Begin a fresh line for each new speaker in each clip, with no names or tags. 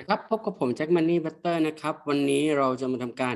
นะครับ พบกับผมแจ็คมันนี่บัตเตอร์นะครับ วันนี้เราจะมาทำการ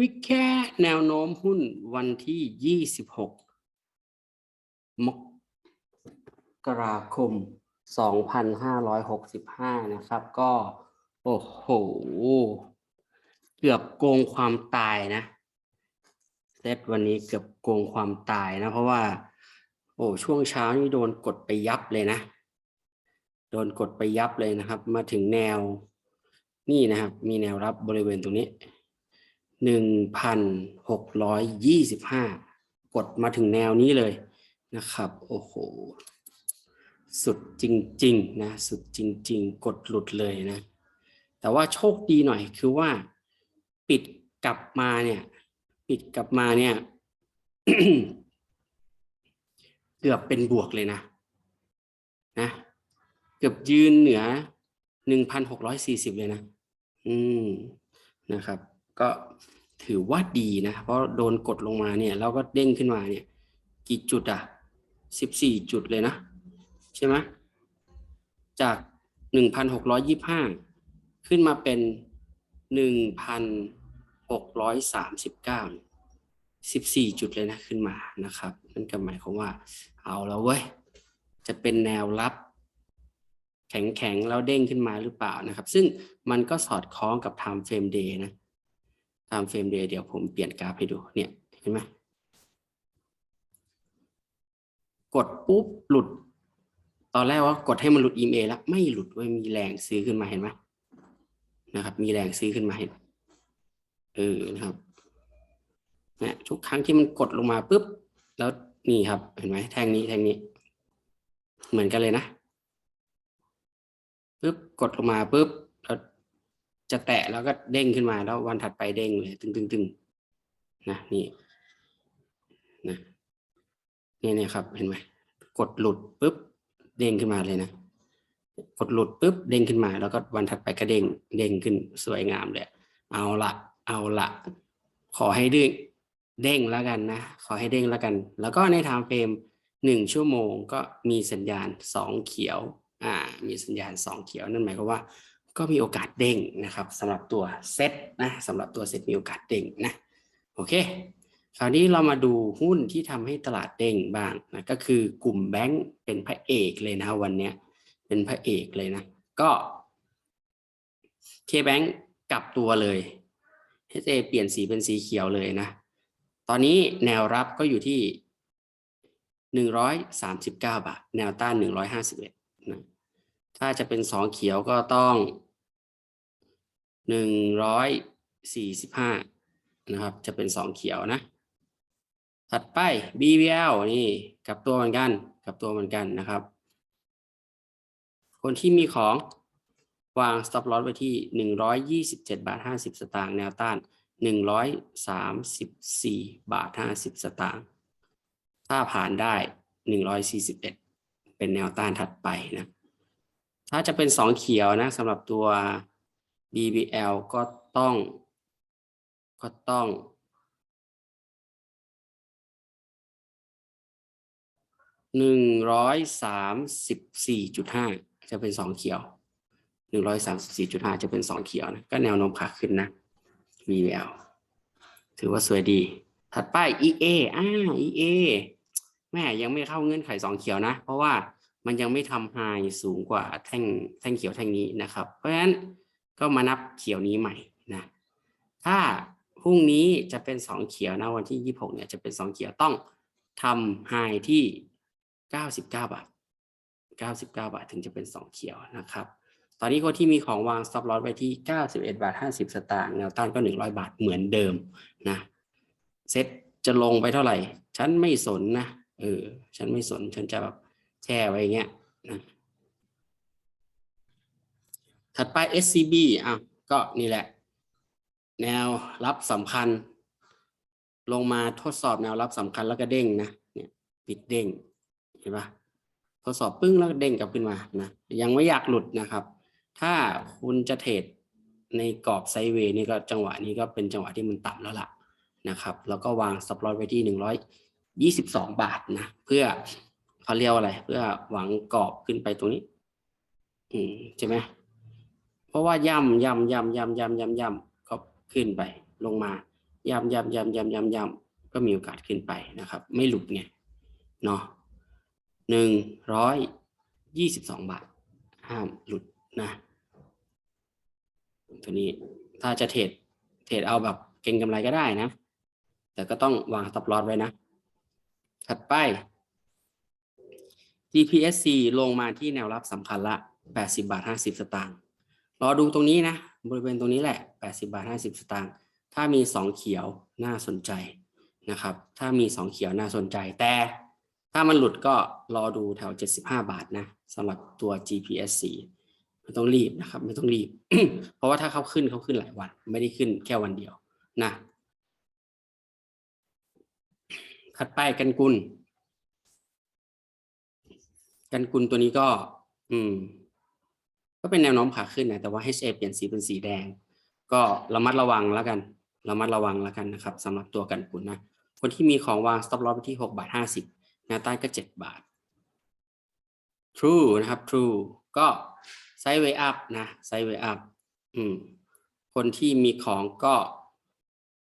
วิเคราะห์แนวโน้มหุ้นวันที่ 26 มกราคม 2565 นะครับ ก็ โอ้โห เกือบโกงความตายนะเซตวันนี้เกือบโกงความตายนะ เพราะว่า โอ้ช่วงเช้านี่โดนกดไปยับเลยนะ โดนกดไปยับเลยนะครับ มาถึงแนว นี่นะครับ มีแนวรับบริเวณตรงนี้หนึ่งพันหกร้อยยี่สิบห้ากดมาถึงแนวนี้เลยนะครับ โอ้โห สุดจริง ๆ นะ สุดจริง ๆ กดหลุดเลยนะ แต่ว่าโชคดีหน่อยคือว่า ปิดกลับมาเนี่ย ปิดกลับมาเนี่ย เกือบเป็นบวกเลยนะ นะ เกือบยืนเหนือหนึ่งพันหกร้อยสี่สิบเลยนะ อืมนะครับ ก็ถือว่าดีนะ เพราะโดนกดลงมาเนี่ยแล้วก็เด้งขึ้นมาเนี่ย กี่จุดอะสิบสี่จุดเลยนะ ใช่ไหมจากหนึ่งพันหกร้อยยี่ห้าขึ้นมาเป็นหนึ่งพันหกร้อยสามสิบเก้าสิบสี่จุดเลยนะขึ้นมานะครับ นั่นก็หมายความว่า เอาแล้วเว้ย จะเป็นแนวรับ แข็งๆแล้วเด้งขึ้นมาหรือเปล่านะครับ ซึ่งมันก็สอดคล้องกับ time frame day นะ time frame day เดี๋ยวผมเปลี่ยนกราฟให้ดูเนี่ยเห็นไหมกดปุ๊บหลุด ตอนแรกว่ากดให้มันหลุด EMA แล้วไม่หลุดเว้ยมีแรงซื้อขึ้นมาเห็นไหมนะครับ มีแรงซื้อขึ้นมาเห็นเออนะครับนะทุกครั้งที่มันกดลงมาปุ๊บ แล้วนี่ครับ เห็นไหมแท่งนี้แท่งนี้ เหมือนกันเลยนะ ปุ๊บกดลงมาปุ๊บแล้วจะแตะแล้วก็เด้งขึ้นมาแล้ววันถัดไปเด้งเลยตึงตึงตึงนะนี่นะนี่เนี่ยครับเห็นไหมกดหลุดปุ๊บเด้งขึ้นมาเลยนะกดหลุดปุ๊บเด้งขึ้นมา แล้วก็วันถัดไปก็เด้งเด้งขึ้นสวยงามเลยเอาละเอาละขอให้เด้งเด้งแล้วกันนะขอให้เด้งแล้วกัน แล้วก็ในไทม์เฟรมหนึ่งชั่วโมงก็มีสัญญาณสองเขียว อ่ามีสัญญาณสองเขียวนั่นหมายความว่า ก็มีโอกาสเด้งนะครับสำหรับตัวเซตนะสำหรับตัวเซตมีโอกาสเด้งนะโอเค คราวนี้เรามาดูหุ้นที่ทำให้ตลาดเด้งบ้างนะก็คือกลุ่มแบงก์เป็นพระเอกเลยนะวันนี้เป็นพระเอกเลยนะ ก็เคแบงก์กลับตัวเลย HA เปลี่ยนสีเป็นสีเขียวเลยนะ ตอนนี้แนวรับก็อยู่ที่หนึ่งร้อยสามสิบเก้าบาท แนวต้านห นะถ้าจะเป็นสองเขียวก็ต้องหนึ่งร้อยสี่สิบห้านะครับ จะเป็นสองเขียวนะ ถัดไป BVL นี่กับตัวเหมือนกันกับตัวเหมือนกันนะครับ คนที่มีของวาง stop loss ไว้ที่หนึ่งร้อยยี่สิบเจ็ดบาทห้าสิบสตางค์แนวต้านหนึ่งร้อยสามสิบสี่บาทห้าสิบสตางค์ถ้าผ่านได้หนึ่งร้อยสี่สิบ เป็นแนวต้านถัดไปนะถ้าจะเป็นสองเขียวนะสำหรับตัว BBL ก็ต้อง ก็ต้อง หนึ่งร้อยสามสิบสี่จุดห้าจะเป็นสองเขียว หนึ่งร้อยสามสิบสี่จุดห้าจะเป็นสองเขียวนะ ก็แนวโน้มขาขึ้นนะ BBL ถือว่าสวยดี ถัดไป EA อ่า EA แม่ยังไม่เข้าเงื่อนไขสองเขียวนะ เพราะว่ามันยังไม่ทำไฮสูงกว่าแท่งแท่งเขียวแท่งนี้นะครับ เพราะฉะนั้นก็มานับเขียวนี้ใหม่นะถ้าพรุ่งนี้จะเป็นสองเขียวนะวันที่ยี่หกเนี่ยจะเป็นสองเขียวต้องทำไฮที่เก้าสิบเก้าบาทเก้าสิบเก้าบาทถึงจะเป็นสองเขียวนะครับ ตอนนี้คนที่มีของวาง stop loss ไว้ที่เก้าสิบเอ็ดบาทห้าสิบสตางค์แนวต้านก็หนึ่งร้อยบาทเหมือนเดิมนะเซ็ตจะลงไปเท่าไหร่ ฉันไม่สนนะ เออ ฉันไม่สน ฉันจะแบบแช่ไว้อย่างเงี้ยนะถัดไป SCB อะก็นี่แหละ แนวรับสำคัญ ลงมาทดสอบแนวรับสำคัญแล้วก็เด้งนะเนี่ยปิดเด้งเห็นปะทดสอบปึ้งแล้วก็เด้งกลับขึ้นมานะยังไม่อยากหลุดนะครับ ถ้าคุณจะเทรดในกรอบไซด์เวย์นี่ก็จังหวะนี้ก็เป็นจังหวะที่มันต่ำแล้วล่ะนะครับ แล้วก็วางสปอตไว้ที่หนึ่งร้อย ยี่สิบสองบาทนะ เพื่อเขาเรียกว่าอะไร เพื่อหวังกรอบขึ้นไปตรงนี้ อืมใช่ไหมโอราะว่าย่ำย่ำย่ำย่ำย่ำย่ำย่ำก็ขึ้นไป ลงมาย่ำย่ำย่ำย่ำย่ำย่ำก็มีโอกาสขึ้นไปนะครับ ไม่หลุดไงเนาะหนึ่งร้อยยี่สิบสองบาท ห้ามหลุดนะตัวนี้ถ้าจะเทรดเทรดเอาแบบเก็งกำไรก็ได้นะ แต่ก็ต้องวาง stop loss ไว้นะ ถัดไป GPSC ลงมาที่แนวรับสำคัญละ 80 บาท 50 สตางค์ รอดูตรงนี้นะ บริเวณตรงนี้แหละ 80 บาท 50 สตางค์ ถ้ามี 2 เขียวน่าสนใจนะครับ ถ้ามี 2 เขียวน่าสนใจ แต่ถ้ามันหลุดก็รอดูแถว 75 บาทนะสำหรับตัว GPSC ไม่ต้องรีบนะครับ ไม่ต้องรีบ เพราะว่าถ้าเขาขึ้นเขาขึ้นหลายวัน ไม่ได้ขึ้นแค่วันเดียวนะ ถัดไปกันกุล กันกุลตัวนี้ก็ อืม ก็เป็นแนวโน้มขาขึ้นนะแต่ว่า HA เปลี่ยนสีเป็นสีแดง ก็ระมัดระวังแล้วกันระมัดระวังแล้วกันนะครับสำหรับตัวกันกุลนะคนที่มีของวาง stop loss ไปที่6บาท50แนวต้านก็ 7 บาท True นะครับ True ก็ไซด์เวย์อัพนะไซด์เวย์อัพอืมคนที่มีของก็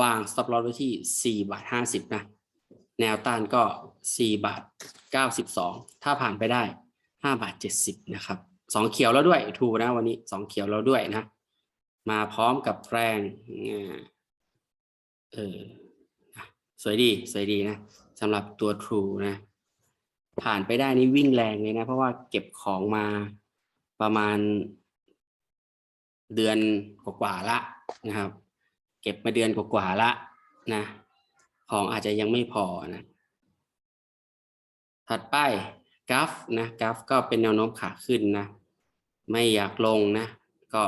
วาง stop loss ไว้ที่4บาท50นะ แนวต้านก็ 4 บาท 92 ถ้าผ่านไปได้ 5 บาท 70 นะครับสองเขียวแล้วด้วยทูนะวันนี้สองเขียวแล้วด้วยนะ มาพร้อมกับแรงเอออะสวยดีสวยดีนะสำหรับตัว True นะ ผ่านไปได้นี่วิ่งแรงเลยนะ เพราะว่าเก็บของมาประมาณเดือนกว่าๆละนะครับ เก็บมาเดือนกว่าๆละนะ ของอาจจะยังไม่พอนะถัดไปกราฟนะกราฟก็เป็นแนวโน้มขาขึ้นนะ ไม่อยากลงนะ ก็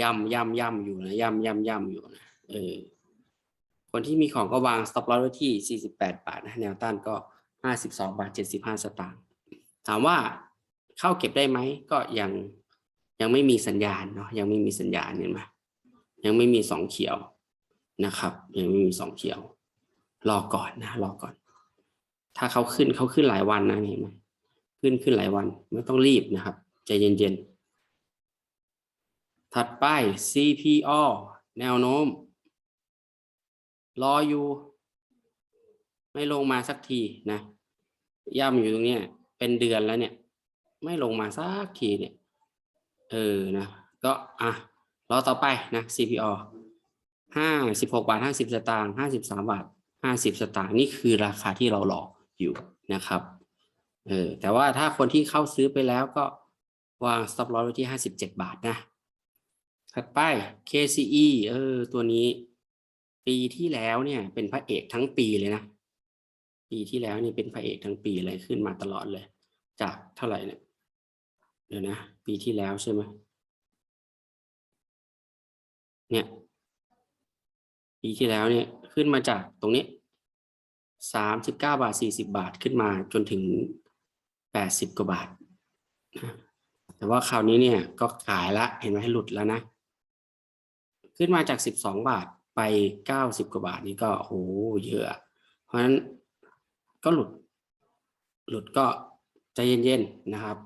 ย่ำย่ำย่ำอยู่นะย่ำย่ำย่ำอยู่นะเออคนที่มีของก็วาง stop loss ไว้ที่ 48 บาทนะแนวต้านก็ 52 บาท 75 สตางค์ถามว่าเข้าเก็บได้ไหมก็ยังยังไม่มีสัญญาณเนาะยังไม่มีสัญญาณเห็นไหมยังไม่มีสองเขียวนะครับ ยังไม่มีสองเขียว รอก่อนนะรอก่อน ถ้าเขาขึ้นเขาขึ้นหลายวันนะเห็นไหมขึ้นขึ้นหลายวันไม่ต้องรีบนะครับใจเย็นๆ ถัดไป CPO แนวโน้ม รออยู่ ไม่ลงมาสักทีนะ ย่ำอยู่ตรงนี้เป็นเดือนแล้วเนี่ย ไม่ลงมาสักทีเนี่ย เออนะ ก็อะรอต่อไปนะ CPO ห้าสิบหกบาทห้าสิบสตางค์ห้าสิบสามบาท ห้าสิบสตางค์นี่คือราคาที่เรารออยู่นะครับเออแต่ว่าถ้าคนที่เข้าซื้อไปแล้วก็วาง stop loss ไว้ที่ห้าสิบเจ็ดบาทนะ ถัดไป KCE เออตัวนี้ ปีที่แล้วเนี่ยเป็นพระเอกทั้งปีเลยนะ ปีที่แล้วนี่เป็นพระเอกทั้งปีเลยขึ้นมาตลอดเลย จากเท่าไหร่เนี่ยเดี๋ยวนะ ปีที่แล้วใช่ไหมเนี่ย ปีที่แล้วเนี่ยขึ้นมาจากตรงนี้สามสิบเก้าบาทสี่สิบาทขึ้นมาจนถึงแปดสิบกว่าบาท แต่ว่าคราวนี้เนี่ยก็ขายละเห็นไหมหลุดแล้วนะ ขึ้นมาจากสิบสองบาทไปเก้าสิบกว่าบาทนี่ก็โอ้เยอะ เพราะฉะนั้นก็หลุด หลุดก็ใจเย็นๆนะครับ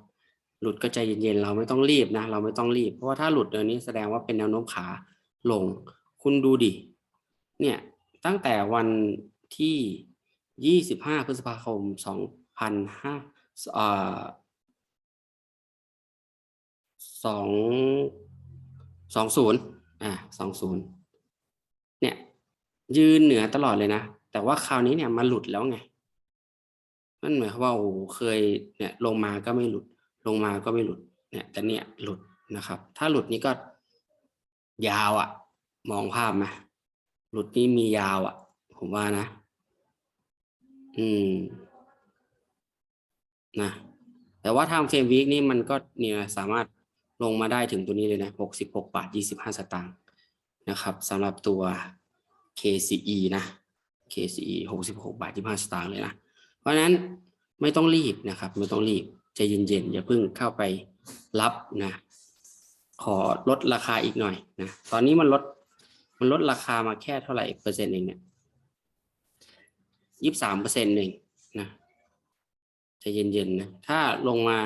หลุดก็ใจเย็นๆเราไม่ต้องรีบนะ เราไม่ต้องรีบ เพราะว่าถ้าหลุดเดี๋ยวนี้แสดงว่าเป็นแนวโน้มขาลง คุณดูดิ เนี่ยตั้งแต่วันที่ 25 พฤษภาคม 2005อ่าสองสองศูนย์อ่าสองศูนย์เนี่ยยืนเหนือตลอดเลยนะ แต่ว่าคราวนี้เนี่ยมาหลุดแล้วไงนั่นหมายความว่าโอ้เคยเนี่ยลงมาก็ไม่หลุด ลงมาก็ไม่หลุด เนี่ยแต่เนี่ยหลุดนะครับ ถ้าหลุดนี่ก็ยาวอะ่ะ มองภาพไหม หลุดนี่มียาวอะ่ะ ผมว่านะ อืม นะ แต่ว่าทางเฟรมวีคนี่มันก็เนี่ยสามารถลงมาได้ถึงตัวนี้เลยนะหกสิบหกบาทยี่สิบห้าสตางค์นะครับสำหรับตัว KCE นะ KCE หกสิบหกบาทยี่ห้าสตางค์เลยนะ เพราะนั้นไม่ต้องรีบนะครับ ไม่ต้องรีบใจเย็นๆ อย่าเพิ่งเข้าไปรับนะ ขอลดราคาอีกหน่อยนะ ตอนนี้มันลด มันลดราคามาแค่เท่าไหร่เปอร์เซ็นต์เองเนี่ยยี่สิบสามเปอร์เซ็นต์เองนะใจเย็นๆนะ ถ้าลงมา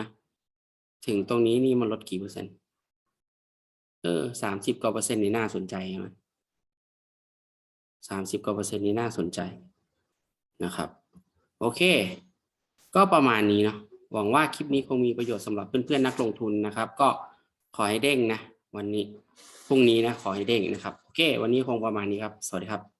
ถึงตรงนี้นี่มันลดกี่เปอร์เซ็นต์ เออสามสิบกว่าเปอร์เซ็นต์นี่น่าสนใจใช่ไหมสามสิบกว่าเปอร์เซ็นต์นี่น่าสนใจนะครับ โอเค ก็ประมาณนี้เนาะหวังว่าคลิปนี้คงมีประโยชน์สำหรับเพื่อนๆนักลงทุนนะครับ ก็ขอให้เด้งนะ วันนี้พรุ่งนี้นะขอให้เด้งนะครับ โอเค วันนี้คงประมาณนี้ครับ สวัสดีครับ